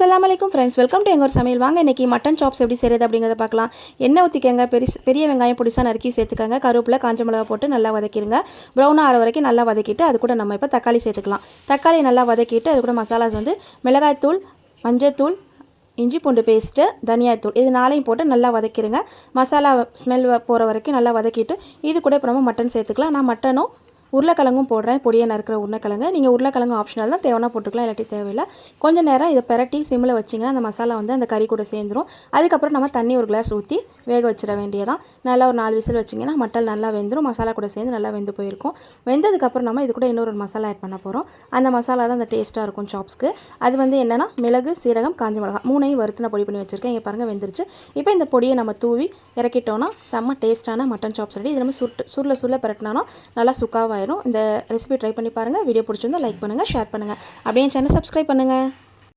அஸ்லாம் அலைக்கும் friends welcome to எங்கள் சமையல். வாங்க இன்றைக்கி மட்டன் சாப்ஸ் எப்படி செய்கிறது அப்படிங்கிறத பார்க்கலாம். எண்ணெய் ஊற்றிக்கங்க பெரிய பெரிய வெங்காயம் புடிசா நறுக்கி சேர்த்துக்கங்க. கருவேப்பிலை காஞ்ச மிளகா போட்டு நல்லா வதக்கிடுங்க ப்ரௌனாக ஆற வரைக்கும் நல்லா வதக்கிட்டு அது கூட நம்ம இப்போ தக்காளி சேர்த்துக்கலாம். தக்காளி நல்லா வதக்கிட்டு அது கூட மசாலாஸ் வந்து மிளகாய்த்தூள் மஞ்சத்தூள் இஞ்சி பூண்டு பேஸ்ட்டு தனியாத்தூள் இது நாளையும் போட்டு நல்லா வதக்கிடுங்க மசாலா ஸ்மெல் போகிற வரைக்கும் நல்லா வதக்கிட்டு இது கூட இப்போ நம்ம மட்டன் சேர்த்துக்கலாம். நான் மட்டனும் உருளைக்கிழங்கும் போடுறேன். பொடியை நறுக்கிற உருளைக்கிழங்கு. நீங்கள் உருளைக்கிழங்கு ஆப்ஷனல் தான் தேவைன்னா போட்டுக்கலாம் இல்லாட்டி தேவையில்லை. கொஞ்சம் நேரம் இதை பெரட்டி சிம்மில் வச்சிங்கன்னா அந்த மசாலா வந்து அந்த கறி கூட சேர்ந்துரும். அதுக்கப்புறம் நம்ம தண்ணி ஒரு கிளாஸ் ஊற்றி வேக வச்சிட வேண்டியதான் நல்லா ஒரு நாலு விசில் வச்சிங்கன்னா மட்டன் நல்லா வெந்துடும் மசாலா கூட சேர்ந்து நல்லா வெந்து போயிருக்கும். வெந்ததுக்கப்புறம் நம்ம இது கூட இன்னொரு மசாலா ஆட் பண்ண போகிறோம் அந்த மசாலா தான் அந்த டேஸ்ட்டாக இருக்கும் சாப்ஸ்க்கு அது வந்து என்னென்னா மிளகு சீரகம் காஞ்ச மிளகா மூணையும் வறுத்து நான் பொடி பண்ணி வச்சுருக்கேன். இங்கே பாருங்கள் வெந்துருச்சு. இப்போ இந்த பொடியை நம்ம தூவி இறக்கிட்டோன்னா செம்ம டேஸ்ட்டான மட்டன் சாப்ஸ் ரெடி இது நம்ம சுட்டு சுருள சுருள பரட்டினாலும் நல்லா சுக்காவாயிரும். இந்த ரெசிபி ட்ரை பண்ணி பாருங்கள் வீடியோ பிடிச்சிருந்தா லைக் பண்ணுங்கள் ஷேர் பண்ணுங்கள் அப்படியே சேனல் சப்ஸ்கிரைப் பண்ணுங்கள்